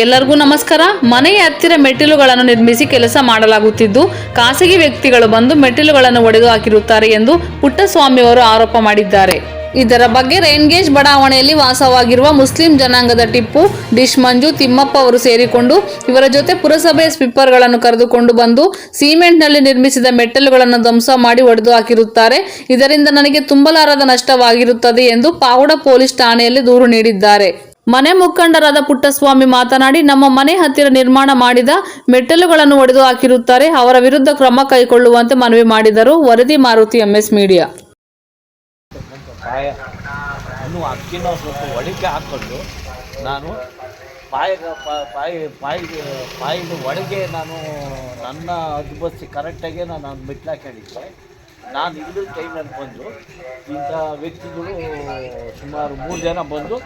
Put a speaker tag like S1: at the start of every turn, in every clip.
S1: ಎಲ್ಲರಿಗೂ ನಮಸ್ಕಾರ. ಮನೆಯ ಹತ್ತಿರ ಮೆಟ್ಟಿಲುಗಳನ್ನು ನಿರ್ಮಿಸಿ ಕೆಲಸ ಮಾಡಲಾಗುತ್ತಿದ್ದು, ಖಾಸಗಿ ವ್ಯಕ್ತಿಗಳು ಬಂದು ಮೆಟ್ಟಿಲುಗಳನ್ನು ಒಡೆದು ಹಾಕಿರುತ್ತಾರೆ ಎಂದು ಪುಟ್ಟಸ್ವಾಮಿಯವರು ಆರೋಪ ಮಾಡಿದ್ದಾರೆ. ಇದರ ಬಗ್ಗೆ ರೈನ್ಗೇಜ್ ಬಡಾವಣೆಯಲ್ಲಿ ವಾಸವಾಗಿರುವ ಮುಸ್ಲಿಂ ಜನಾಂಗದ ಟಿಪ್ಪು ಡಿಶ್ ಮಂಜು ತಿಮ್ಮಪ್ಪ ಅವರು ಸೇರಿಕೊಂಡು, ಇವರ ಜೊತೆ ಪುರಸಭೆಯ ಸ್ಪಿಪ್ಪರ್ಗಳನ್ನು ಕರೆದುಕೊಂಡು ಬಂದು, ಸಿಮೆಂಟ್ನಲ್ಲಿ ನಿರ್ಮಿಸಿದ ಮೆಟ್ಟಲುಗಳನ್ನು ಧ್ವಂಸ ಮಾಡಿ ಒಡೆದು ಹಾಕಿರುತ್ತಾರೆ. ಇದರಿಂದ ನನಗೆ ತುಂಬಲಾರದ ನಷ್ಟವಾಗಿರುತ್ತದೆ ಎಂದು ಪಾವಡ ಪೊಲೀಸ್ ಠಾಣೆಯಲ್ಲಿ ದೂರು ನೀಡಿದ್ದಾರೆ. ಮನೆ ಮುಖಂಡರಾದ ಪುಟ್ಟಸ್ವಾಮಿ ಮಾತನಾಡಿ, ನಮ್ಮ ಮನೆ ಹತ್ತಿರ ನಿರ್ಮಾಣ ಮಾಡಿದ ಮೆಟ್ಟಲುಗಳನ್ನು ಒಡೆದು ಹಾಕಿರುತ್ತಾರೆ. ಅವರ ವಿರುದ್ಧ ಕ್ರಮ ಕೈಗೊಳ್ಳುವಂತೆ ಮನವಿ ಮಾಡಿದರು. ವರದಿ ಮಾರುತಿ ಎಂಎಸ್ ಮೀಡಿಯಾ.
S2: ಪಾಯ ಪಾಯ ಪಾಯಿದ ನಾನು ನನ್ನ ಕರೆಕ್ಟಾಗಿ ನಾನು ನಾನು ಇಲ್ಲದ ಟೈಮಲ್ಲಿ ಬಂದು ಇಂಥ ವ್ಯಕ್ತಿಗಳು ಸುಮಾರು ಮೂರು ಜನ ಬಂದು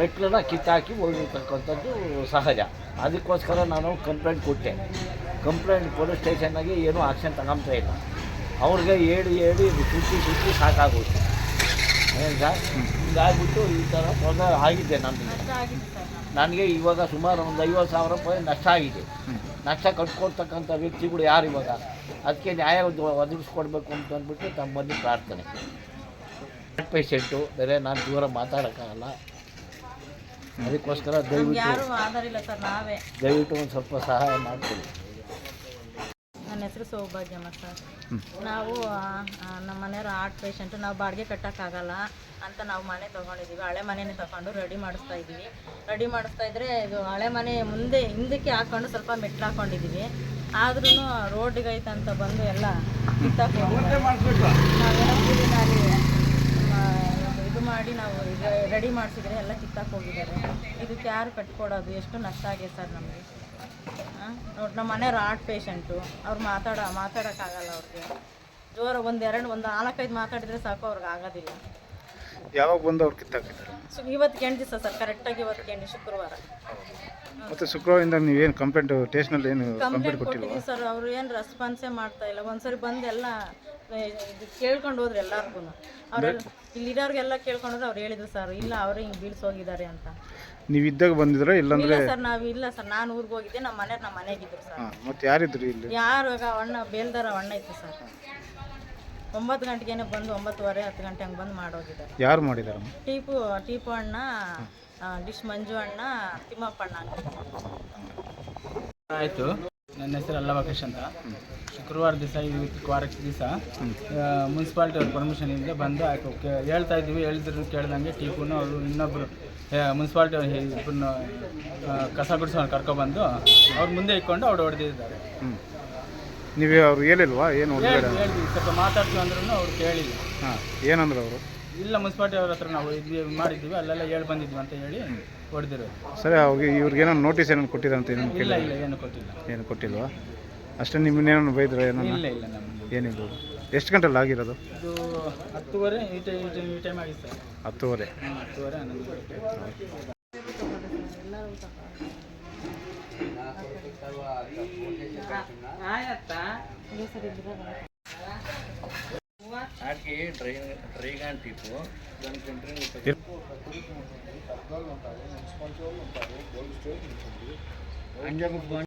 S2: ಮೆಟ್ಲನ್ನ ಕಿತ್ತಾಕಿ ಹೋಗಿರ್ತಕ್ಕಂಥದ್ದು ಸಹಜ. ಅದಕ್ಕೋಸ್ಕರ ನಾನು ಕಂಪ್ಲೇಂಟ್ ಕೊಟ್ಟೆ. ಕಂಪ್ಲೇಂಟ್ ಪೊಲೀಸ್ ಸ್ಟೇಷನ್ನಾಗೆ ಏನೂ ಆಕ್ಷನ್ ತಗೊಂತಾ ಇಲ್ಲ. ಅವ್ರಿಗೆ ಹೇಳಿ ಹೇಳಿ ಸುತ್ತಿ ಸುತ್ತಿ ಸಾಕಾಗೋಯ್ತು. ಏನು ಸರ್ ಹಿಂಗಾಗ್ಬಿಟ್ಟು ಈ ಥರ ತೊಂದರೆ ಆಗಿದೆ ನನಗೆ. ನನಗೆ ಇವಾಗ ಸುಮಾರು ಒಂದು ಐವತ್ತು ಸಾವಿರ ರೂಪಾಯಿ ನಷ್ಟ ಆಗಿದೆ. ನಷ್ಟ ಕಟ್ಕೊಡ್ತಕ್ಕಂಥ ವ್ಯಕ್ತಿಗಳು ಯಾರು ಇವಾಗ? ಅದಕ್ಕೆ ನ್ಯಾಯ ಒದ- ಒದಗಿಸ್ಕೊಡ್ಬೇಕು ಅಂತ ಅಂದ್ಬಿಟ್ಟು ತಮ್ಮಲ್ಲಿ ಪ್ರಾರ್ಥನೆ. ಪೇಷೆಂಟು ಬೇರೆ ನಾನು ದೂರ ಮಾತಾಡೋಕ್ಕಾಗಲ್ಲ. ಅದಕ್ಕೋಸ್ಕರ ದಯವಿಟ್ಟು ದಯವಿಟ್ಟು ಒಂದು ಸ್ವಲ್ಪ ಸಹಾಯ
S3: ನನ್ನ ಹೆಸರು ಸೌಭಾಗ್ಯಮ್ಮ ಸರ್ ನಾವು ನಮ್ಮ ಮನೆಯವ್ರ ಆರ್ಟ್ ಪೇಷಂಟು ನಾವು ಬಾಡಿಗೆ ಕಟ್ಟೋಕ್ಕಾಗಲ್ಲ ಅಂತ ನಾವು ಮನೆ ತೊಗೊಂಡಿದ್ದೀವಿ ಹಳೆ ಮನೆನೇ ತಗೊಂಡು ರೆಡಿ ಮಾಡಿಸ್ತಾ ಇದ್ದೀವಿ ರೆಡಿ ಮಾಡಿಸ್ತಾ ಇದ್ದರೆ ಇದು ಹಳೆ ಮನೆ ಮುಂದೆ ಹಿಂದಕ್ಕೆ ಹಾಕ್ಕೊಂಡು ಸ್ವಲ್ಪ ಮೆಟ್ಲು ಹಾಕ್ಕೊಂಡಿದ್ದೀವಿ ಆದ್ರೂ ರೋಡಿಗೆ ಐತೆ ಅಂತ ಬಂದು ಎಲ್ಲ ಇದು ಮಾಡಿ ನಾವು ಈಗ ರೆಡಿ ಮಾಡಿಸಿದ್ರೆ ಎಲ್ಲ ಕಿತ್ತಾಕ್ ಹೋಗಿದ್ದಾರೆ. ಇದಕ್ಕೆ ಯಾರು ಕಟ್ಕೊಡೋದು? ಎಷ್ಟು ನಷ್ಟ ಆಗಿದೆ ಸರ್ ನಮಗೆ? ನೋಡಿ ನಮ್ಮ ಮನೆಯವ್ರು ಆರ್ಟ್ ಪೇಷಂಟು ಅವ್ರು ಮಾತಾಡ ಮಾತಾಡೋಕ್ಕಾಗಲ್ಲ ಅವ್ರಿಗೆ. ಜೋರ ಎರಡು ಒಂದು ನಾಲ್ಕೈದು ಮಾತಾಡಿದರೆ ಸಾಕು ಅವ್ರಿಗೆ ಆಗೋದಿಲ್ಲ.
S4: ಯಾವಾಗ ಬಂದು ಅವ್ರು ಕಿತ್ತಾಕಿದ್ದಾರೆ
S3: ಸೊ ಇವತ್ತು ಎಂಟು ದಿವಸ ಸರ್ ಕರೆಕ್ಟಾಗಿ ಇವತ್ತು ಎಂಟು ಶುಕ್ರವಾರ.
S4: ಮತ್ತೆ ಶುಕ್ರವಾರದಿಂದ ನೀವೇನು ಕಂಪ್ಲೇಂಟ್ ಟೇಸ್ಟ್ನಲ್ಲಿ ಏನು ಕಂಪ್ಲೇಂಟ್
S3: ಕೊಟ್ಟಿದ್ದೀವಿ ಸರ್ ಅವರು ಏನು ರೆಸ್ಪಾನ್ಸೇ ಮಾಡ್ತಾ ಇಲ್ಲ. ಒಂದ್ಸರಿ ಬಂದು ಎಲ್ಲ ಕೇಳ್ಕೊಂಡು ಹೋದ್ರು ಎಲ್ಲರಿಗೂ ಇಲ್ಲಿ ಇಲ್ಲಿರೋರಿಗೆಲ್ಲ ಕೇಳ್ಕೊಂಡು ಹೋದ್ರೆ ಅವ್ರು ಹೇಳಿದ್ರು ಸರ್ ಇಲ್ಲ ಅವರೇ ಹಿಂಗೆ ಬೀಳ್ಸೋಗಿದ್ದಾರೆ ಅಂತ.
S4: ನೀವು ಇದ್ದಾಗ ಬಂದಿದ್ರೆ ಇಲ್ಲಾಂದ್ರೆ
S3: ಇಲ್ಲ ಸರ್ ನಾವು ಇಲ್ಲ ಸರ್ ನಾನು ಊರಿಗೆ ಹೋಗಿದ್ದೆ ನಮ್ಮ ಮನೆಯವ್ರು ನಮ್ಮ ಮನೆಗಿದ್ರು ಸರ್.
S4: ಮತ್ತೆ ಮತ್ತು ಯಾರಿದ್ರು ಇಲ್ಲಿ?
S3: ಯಾರು ಈಗ ಅಣ್ಣ ಬೇಲ್ದಾರ ಅಣ್ಣ ಇತ್ತು ಸರ್. ಒಂಬತ್ತು ಗಂಟೆಗೇನೆ ಬಂದು ಒಂಬತ್ತುವರೆ ಹತ್ತು ಗಂಟೆ ಹಂಗೆ ಬಂದು ಮಾಡೋಗಿದ್ದಾರೆ.
S4: ಯಾರು ಮಾಡಿದಾರಮ್ಮ
S3: ಟೀಪು ಟೀಪು ಅಣ್ಣ ಆ, ಡಿಶ್ ಮಂಜು ಅಣ್ಣ ತಿಮ್ಮಪ್ಪ ಅಣ್ಣ ಅಂತ.
S5: ಆಯಿತು. ನನ್ನ ಹೆಸರು ಅಲ್ಲವಕೇಶ್ ಅಂತ. ಶುಕ್ರವಾರ ದಿವಸ ಇವತ್ತು ವಾರಕ್ಕೆ ದಿವಸ ಮುನ್ಸಿಪಾಲ್ಟಿ ಅವ್ರ ಪರ್ಮಿಷನ್ ಇಂದ ಬಂದು ಆಯ್ತು. ಹೇಳ್ತಾ ಇದ್ವಿ ಹೇಳಿದ್ರು ಕೇಳ್ದಂಗೆ ಟೀಪುನ ಅವರು ಇನ್ನೊಬ್ಬರು ಮುನ್ಸಿಪಾಲ್ಟಿ ಅವ್ರು ಇಬ್ಬರನ್ನ ಕಸ ಗುಡಿಸೋನು ಕರ್ಕೊಬಂದು ಅವ್ರ ಮುಂದೆ ಇಟ್ಕೊಂಡು ಅವ್ರು ಹೊಡೆದಿದ್ದಾರೆ.
S4: ನೀವು ಅವ್ರು ಹೇಳಿಲ್ವಾ? ಏನು
S5: ಹೇಳಿದ್ವಿ ಸ್ವಲ್ಪ ಮಾತಾಡ್ತೀವಿ ಅಂದ್ರೂ ಅವ್ರು ಕೇಳಿಲ್ಲ.
S4: ಹಾಂ ಏನಂದ್ರೆ ಅವರು?
S5: ಇಲ್ಲ ಮುನ್ಸಿಪಾಲ್ಟಿ ಅವ್ರ ಹತ್ರ ನಾವು ಇದ್ವಿ ಮಾಡಿದ್ವಿ ಅಲ್ಲೆಲ್ಲ ಹೇಳಿ ಬಂದಿದ್ವಿ ಅಂತ ಹೇಳಿ ಹೊಡೆದಿರೋದು.
S4: ಸರಿ ಅವ್ರಿಗೆ ಇವ್ರಿಗೆ ಏನೋ ನೋಟಿಸ್ ಏನೋ ಕೊಟ್ಟಿದ್ರಂತ ಏನೋ
S5: ಇಲ್ಲ
S4: ಕೇಳಿ
S5: ಇಲ್ಲ ಏನು ಕೊಟ್ಟಿಲ್ಲ.
S4: ಏನು ಕೊಟ್ಟಿಲ್ವಾ? ಅಷ್ಟೇ ನಿಮ್ಮನ್ನೇನೋ ಬೈದ್ರೆ ಏನೋ?
S5: ಇಲ್ಲ ಇಲ್ಲ ನಮ್ಮ
S4: ಏನಿದು? ಎಷ್ಟು ಗಂಟೆಲ್ಲ ಆಗಿರೋದು?
S5: ಇದು ಹತ್ತುವರೆ ಈ ಟೈಮ್ ಈ ಟೈಮ್ ಈ ಟೈಮ್ ಆಗಿತ್ತು ಸರ್.
S4: ಹತ್ತುವರೆ.
S5: ಹ್ಮ್, ಹತ್ತುವರೆ ಹನ್ನೊಂದು ಗಂಟೆ.
S2: వాటికి డ్రై
S4: డ్రైగా
S6: టీపు దానికి ఎంట్రింగ్ ఉంటుంది.
S4: పెద్దవాళ్ళు ఉంటారు మున్సిపాలిటీ వాళ్ళు ఉంటారు. గోల్డ్ స్టోర్ ఉంటుంది.